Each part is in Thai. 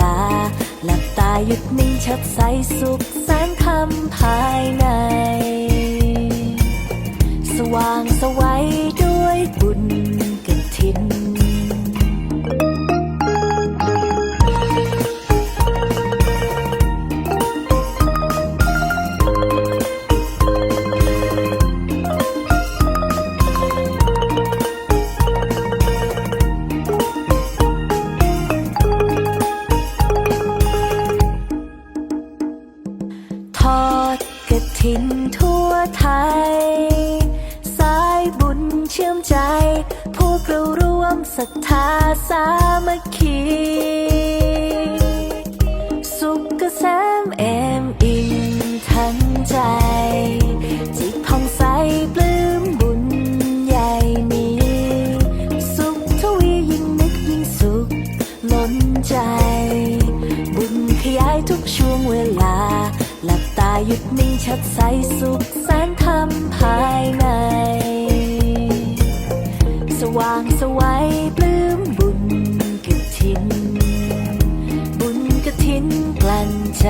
ลา หลับตาหยุดนิ่งชัดใสสุขแสนคำภายใน สว่างสวัยด้วยบุญกฐิน ถินทั่วไทย สายบุญเชื่อมใจ พวกเราร่วมศรัทธาสามัคคี หลับตาหยุดนิ่งชัดใสสุขแสนคำภายใน สว่างสวัยปลื้มบุญกฐิน บุญกฐินกลั่นใจ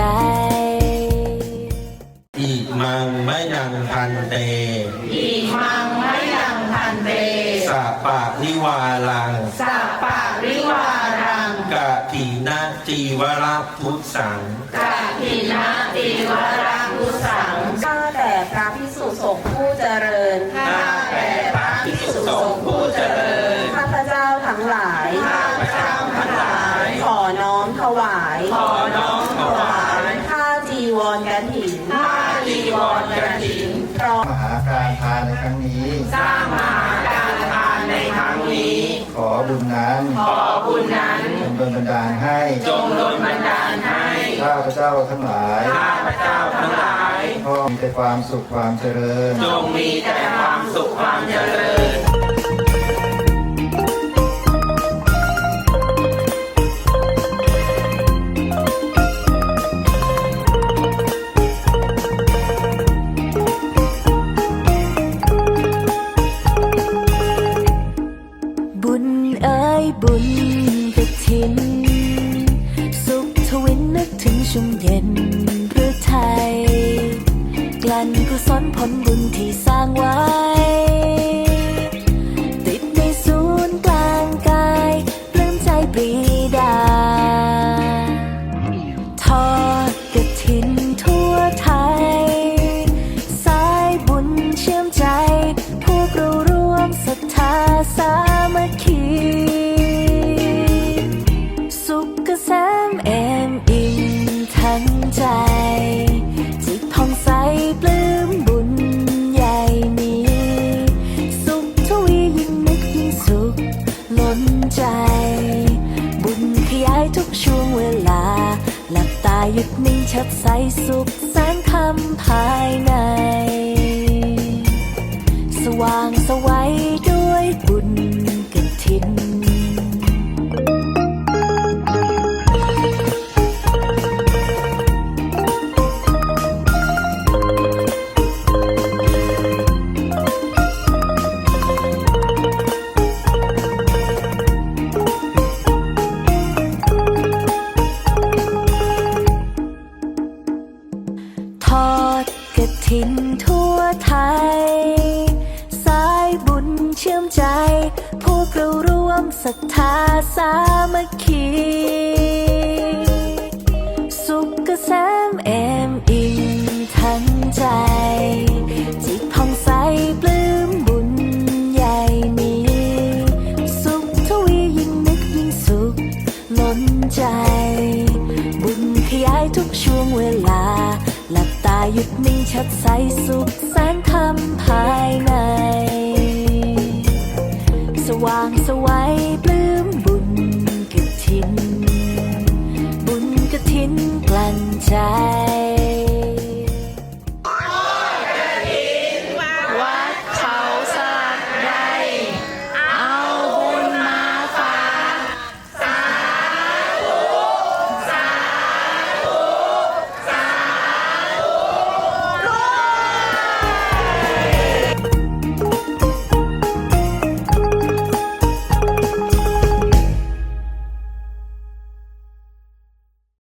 อิมังมะยังพันเตอิมังมะยังพันเตสัปปะนิวาลังสัปปะริวารังกะถีนาจีวรพุทธสังกะทินะติวร ถวาย ขอน้อมถวายข้าจีวรกฐินผ้าจีวรกฐินพร้อมมหาการทานในครั้งนี้ สร้างมหาการทานในครั้งนี้ ขอบุญนั้นขอบุญนั้นจงดลบันดาลให้จงโดนบันดาลให้ข้าพเจ้าทั้งหลายข้าพเจ้าทั้งหลายพ่อมีแต่ความสุขความเจริญ จงมีแต่ความสุขความเจริญ ชุ่มเย็นหรือไทย กลั่นกุศลผลบุญที่สร้างไว้ นิ่งชัดใสสุขแสนคำภายใน สว่างสวัยด้วยบุญ ศรัทธาสามัคคี สุขเกษมเอมอิ่มทั้งใจ จิตผ่องใสปลื้มบุญใหญ่นี้สุขทวียิ่งนึกยิ่งสุขล้นใจ บุญขยายทุกช่วงเวลา หลับตาหยุดนิ่งชัดใสสุขแสนธรรมภายใน ว่างสวัยปลื้มบุญกระถิน บุญกระถินกลั่นใจ